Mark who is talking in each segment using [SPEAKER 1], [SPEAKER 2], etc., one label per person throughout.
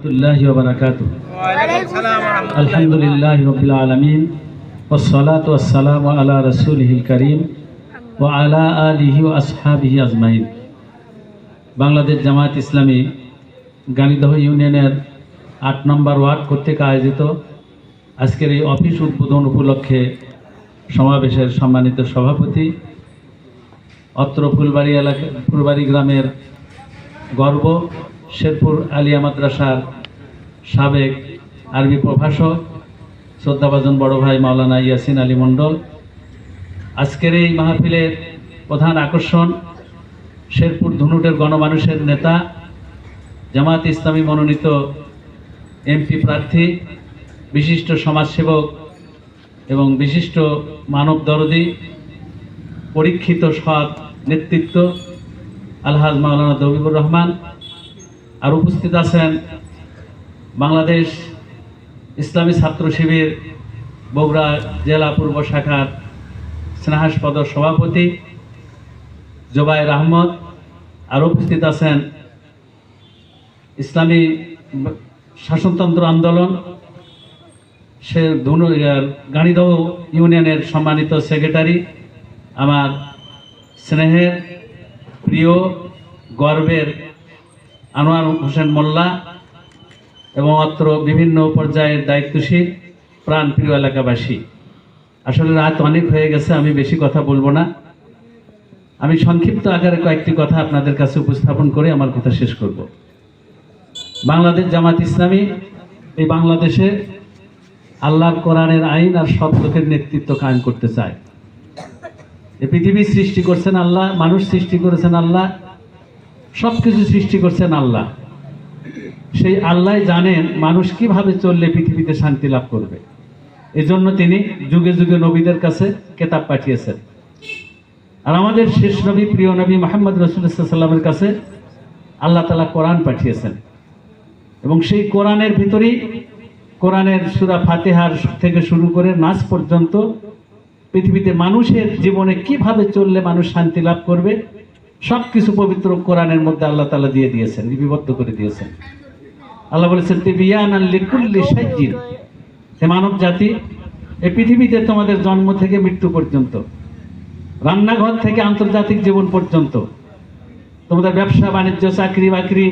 [SPEAKER 1] الله وبركاته الحمد لله رب العالمين والصلاة والسلام على رسوله الكريم وعلى آله وأصحابه أجمعين বাংলাদেশ জামায়াত ইসলামী গানিদহ ইউনিয়নের আট নম্বর ওয়ার্ড কর্তৃক আয়োজিত আজকের এই অফিস উদ্বোধন উপলক্ষে সমাবেশের সম্মানিত সভাপতি অত্র ফুলবাড়ি এলাকা ফুলবাড়ি গ্রামের গর্ব শেরপুর আলিয়া মাদ্রাসার সাবেক আরবি প্রভাষক, শ্রদ্ধাভাজন বড় ভাই মাওলানা ইয়াসিন আলী মণ্ডল। আজকের এই মাহফিলের প্রধান আকর্ষণ শেরপুর ধুনুটের গণমানুষের নেতা জামাত ইসলামী মনোনীত এমপি প্রার্থী, বিশিষ্ট সমাজসেবক এবং বিশিষ্ট মানব দরদি, পরীক্ষিত সৎ নেতৃত্ব, আলহাজ মাওলানা দবিবুর রহমান। আর উপস্থিত আছেন বাংলাদেশ ইসলামী ছাত্র শিবির বগুড়া জেলা পূর্ব শাখার স্নেহাসপদ সভাপতি জোবায়ের আহমদ, আর উপস্থিত আছেন ইসলামী শাসনতন্ত্র আন্দোলন সে ধনু গাণিদহ ইউনিয়নের সম্মানিত সেক্রেটারি, আমার স্নেহের প্রিয় গর্বের আনোয়ার হোসেন মোল্লা এবং অত্র বিভিন্ন পর্যায়ের দায়িত্বশীল প্রাণ প্রিয় এলাকাবাসী। আসলে রাত অনেক হয়ে গেছে, আমি বেশি কথা বলব না। আমি সংক্ষিপ্ত আকারে কয়েকটি কথা আপনাদের কাছে উপস্থাপন করে আমার কথা শেষ করব। বাংলাদেশ জামাত ইসলামী এই বাংলাদেশে আল্লাহর কোরআনের আইন আর সব লোকের নেতৃত্ব কায়েম করতে চায়। এই পৃথিবী সৃষ্টি করছেন আল্লাহ, মানুষ সৃষ্টি করেছেন আল্লাহ সব কিছু সৃষ্টি করছেন আল্লাহ। সেই আল্লাহ জানেন মানুষ কীভাবে চললে পৃথিবীতে শান্তি লাভ করবে। এজন্য তিনি যুগে যুগে নবীদের কাছে কেতাব পাঠিয়েছেন। আর আমাদের শেষ নবী, প্রিয় নবী মোহাম্মদ রসুল্লাহামের কাছে আল্লাহ তালা কোরআন পাঠিয়েছেন। এবং সেই কোরআনের ভিতরেই কোরআনের সুরা ফাতেহার থেকে শুরু করে নাচ পর্যন্ত পৃথিবীতে মানুষের জীবনে কীভাবে চললে মানুষ শান্তি লাভ করবে সব কিছু পবিত্র কোরআনের মধ্যে আল্লাহ তালা দিয়ে দিয়েছেন, লিপিবদ্ধ করে দিয়েছেন। আল্লাহ বলেছেন তিবিয়ান লিকুল্লি সাজ্জিন হে মানব জাতি এই পৃথিবীতে তোমাদের জন্ম থেকে মৃত্যু পর্যন্ত, রান্নাঘর থেকে আন্তর্জাতিক জীবন পর্যন্ত, তোমাদের ব্যবসা, বাণিজ্য, চাকরি বাকরি,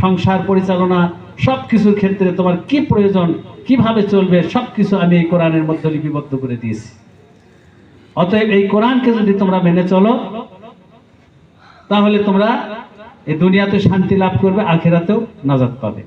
[SPEAKER 1] সংসার পরিচালনা সব কিছুর ক্ষেত্রে তোমার কি প্রয়োজন, কীভাবে চলবে সব কিছু আমি এই কোরআনের মধ্যে লিপিবদ্ধ করে দিয়েছি। অতএব এই কোরআনকে যদি তোমরা মেনে চলো তাহলে তোমরা এই দুনিয়াতে শান্তি লাভ করবে আখেরাতেও নাজাদ পাবে।